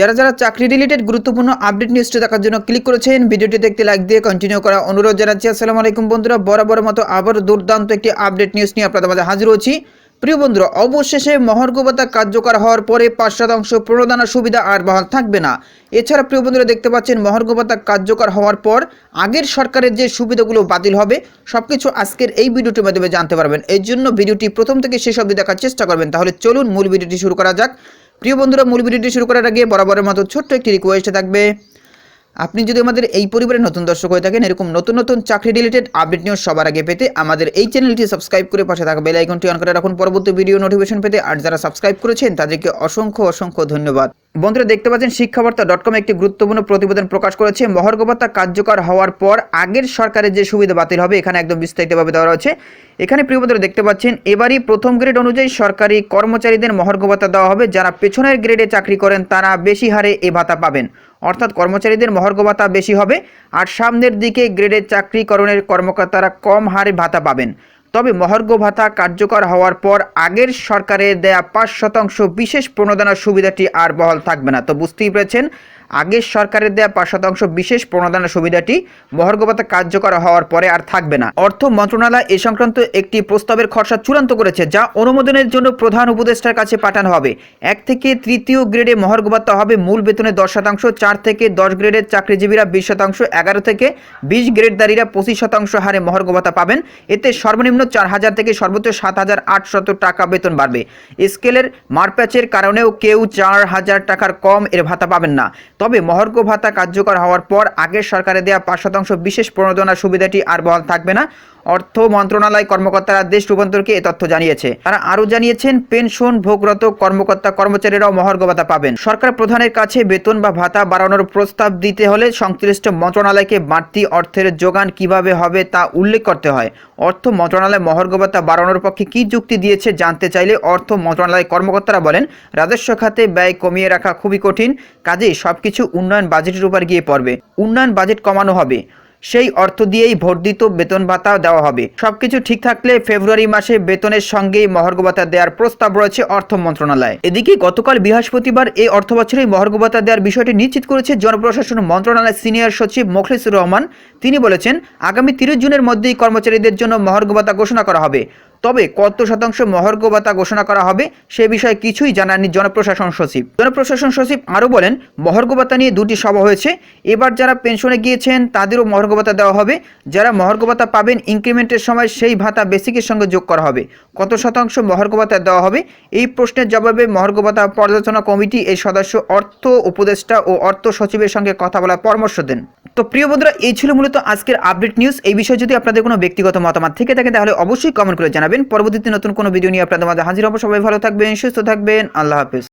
যারা যারা চাকরি রিলেটেড গুরুত্বপূর্ণ আপডেট নিউজটি দেখার জন্য ক্লিক করেছেন, ভিডিওটি দেখতে লাইক দিয়ে কন্টিনিউ করা অনুরোধ জানাচ্ছি। আসসালামু আলাইকুম বন্ধুরা বরাবর মতো আবার দুর্দান্ত একটি আপডেট নিউজ নিয়ে আপনাদের মাঝে হাজির হচ্ছি। প্রিয় বন্ধুরা, অবশেষে মহর্গবতা কার্যকর হওয়ার পরে পাঁচ শতাংশ প্রণোদানা সুবিধা আর বহাল থাকবে না। এছাড়া প্রিয় বন্ধুরা, দেখতে পাচ্ছেন মহর্গবতা কার্যকর হওয়ার পর আগের সরকারের যে সুবিধাগুলো বাতিল হবে, সবকিছু আজকের এই ভিডিওটির মাধ্যমে জানতে পারবেন। এই জন্য ভিডিওটি প্রথম থেকে শেষ অবধি দেখার চেষ্টা করবেন। তাহলে চলুন মূল ভিডিওটি শুরু করা যাক। প্রিয় বন্ধুরা, মূল ভিডিওটি শুরু করার আগে বরাবরের মতো ছোট্ট একটি রিকোয়েস্ট থাকবে, আপনি যদি আমাদের এই পরিবারের নতুন দর্শক হয়ে থাকেন, এরকম নতুন নতুন চাকরি রিলেটেড আপডেট নিউজ সবার আগে পেতে আমাদের এই চ্যানেলটি সাবস্ক্রাইব করে পাশে থাকা বেল আইকনটি অন করে রাখুন। পরবর্তী ভিডিও নোটিফিকেশন পেতে আর যারা সাবস্ক্রাইব করেছেন, তাদেরকে অসংখ্য অসংখ্য ধন্যবাদ। বন্ধুরা দেখতে পাচ্ছেন, শিক্ষাবার্তা ডট কম একটি গুরুত্বপূর্ণ প্রতিবেদন প্রকাশ করেছে। মহর্গবতা কার্যকর হওয়ার পর আগের সরকারের যে সুবিধা বাতিল হবে, এখানে একদম বিস্তারিতভাবে দেওয়া রয়েছে। এখানে প্রিয় বন্ধুরা দেখতে পাচ্ছেন, এবারই প্রথম গ্রেড অনুযায়ী সরকারি কর্মচারীদের মহর্গবতা দেওয়া হবে। যারা পেছনের গ্রেডে চাকরি করেন, তারা বেশি হারে এ ভাতা পাবেন। অর্থাৎ কর্মচারীদের মহর্গ ভাতা বেশি হবে। আর সামনের দিকে গ্রেডের চাকরিকরণের কর্মকর্তারা কম হারে ভাতা পাবেন। তবে মহর্গ ভাতা কার্যকর হওয়ার পর আগের সরকারের দেয়া পাঁচ শতাংশ বিশেষ প্রণোদনার সুবিধাটি আর বহাল থাকবে না। তো বুঝতেই পেরেছেন আগের সরকারের দেয়া পাঁচ শতাংশ বিশেষ প্রণোদনা সুবিধাটি মহর্গ কার্যকর হওয়ার পরে আর থাকবে না। অর্থ মন্ত্রণালয় এ সংক্রান্ত একটি প্রস্তাবের খসড়া চূড়ান্ত করেছে, যা অনুমোদনের জন্য প্রধান উপদেষ্টার কাছে পাঠানো হবে। এক থেকে তৃতীয় গ্রেডে মহর্গ ভাতা হবে, মূল বেতনে দশ শতাংশ, চার থেকে দশ গ্রেডের চাকরিজীবীরা বিশ শতাংশ, এগারো থেকে বিশ গ্রেডদারীরা পঁচিশ শতাংশ হারে মহর্গ ভাতা পাবেন। এতে সর্বনিম্ন চার হাজার থেকে সর্বোচ্চ সাত হাজার আটশত টাকা বেতন বাড়বে। স্কেলের মারপ্যাচের কারণেও কেউ চার হাজার টাকার কম এর ভাতা পাবেন না। তবে মহর্গ ভাতা কার্যকর হওয়ার পর আগের সরকারে দেওয়া পাঁচ শতাংশ বিশেষ প্রণোদনা সুবিধাটি আর বহাল থাকবে না। অর্থ মন্ত্রণালয় কর্মকর্তারা দেশ রূপান্তরকে এ তথ্য জানিয়েছে। তারা আরও জানিয়েছেন, পেনশন ভোগরত কর্মকর্তা কর্মচারীরাও মহর্গ ভাতা পাবেন। সরকার প্রধানের কাছে বেতন বা ভাতা বাড়ানোর প্রস্তাব দিতে হলে সংশ্লিষ্ট মন্ত্রণালয়কে বাড়তি অর্থের যোগান কীভাবে হবে তা উল্লেখ করতে হয়। অর্থ মন্ত্রণালয় মহর্গ ভাতা বাড়ানোর পক্ষে কী যুক্তি দিয়েছে জানতে চাইলে অর্থ মন্ত্রণালয় কর্মকর্তারা বলেন, রাজস্ব খাতে ব্যয় কমিয়ে রাখা খুবই কঠিন, কাজেই সবকিছু উন্নয়ন বাজেটের উপর গিয়ে পড়বে। উন্নয়ন বাজেট কমানো হবে। সেই অর্থ দিয়েই বর্ধিত বেতন ভাতা দেওয়া হবে। সবকিছু ঠিক থাকলে ফেব্রুয়ারি মাসে বেতনের সঙ্গেই মহর্গ ভাতা দেওয়ার প্রস্তাব রয়েছে অর্থ মন্ত্রণালয়। এদিকে গতকাল বৃহস্পতিবার এই অর্থ বছরে মহর্গ ভাতা দেওয়ার বিষয়টি নিশ্চিত করেছে জনপ্রশাসন মন্ত্রণালয়ের সিনিয়র সচিব মোখলেসুর রহমান। তিনি বলেছেন, আগামী তিরিশ জুনের মধ্যেই কর্মচারীদের জন্য মহর্গ ভাতা ঘোষণা করা হবে। তবে কত শতাংশ মহর্গ ভাতা ঘোষণা করা হবে সে বিষয়ে কিছুই জানাননি জনপ্রশাসন সচিব। জনপ্রশাসন সচিব আরও বলেন মহর্গ ভাতা নিয়ে দুটি সভা হয়েছে। এবার যারা পেনশনে গিয়েছেন, তাদেরও মহর্গ ভাতা দেওয়া হবে। যারা মহর্গ ভাতা পাবেন ইনক্রিমেন্টের সময় সেই ভাতা বেসিকের সঙ্গে যোগ করা হবে। কত শতাংশ মহর্গ ভাতা দেওয়া হবে? এই প্রশ্নের জবাবে মহর্গ ভাতা পর্যালোচনা কমিটি এই সদস্য, অর্থ উপদেষ্টা ও অর্থ সচিবের সঙ্গে কথা বলার পরামর্শ দেন। তো প্রিয় বন্ধুরা, এই ছিল মূলত আজকের আপডেট নিউজ এই বিষয়ে যদি আপনাদের কোনো ব্যক্তিগত মতামত থেকে থাকে, তাহলে অবশ্যই কমেন্ট করে জানাবেন। পরবর্তীতে নতুন কোনো ভিডিও নিয়ে আপনাদের মাঝে হাজির হব। সবাই ভালো থাকবেন, সুস্থ থাকবেন। আল্লাহ হাফেজ।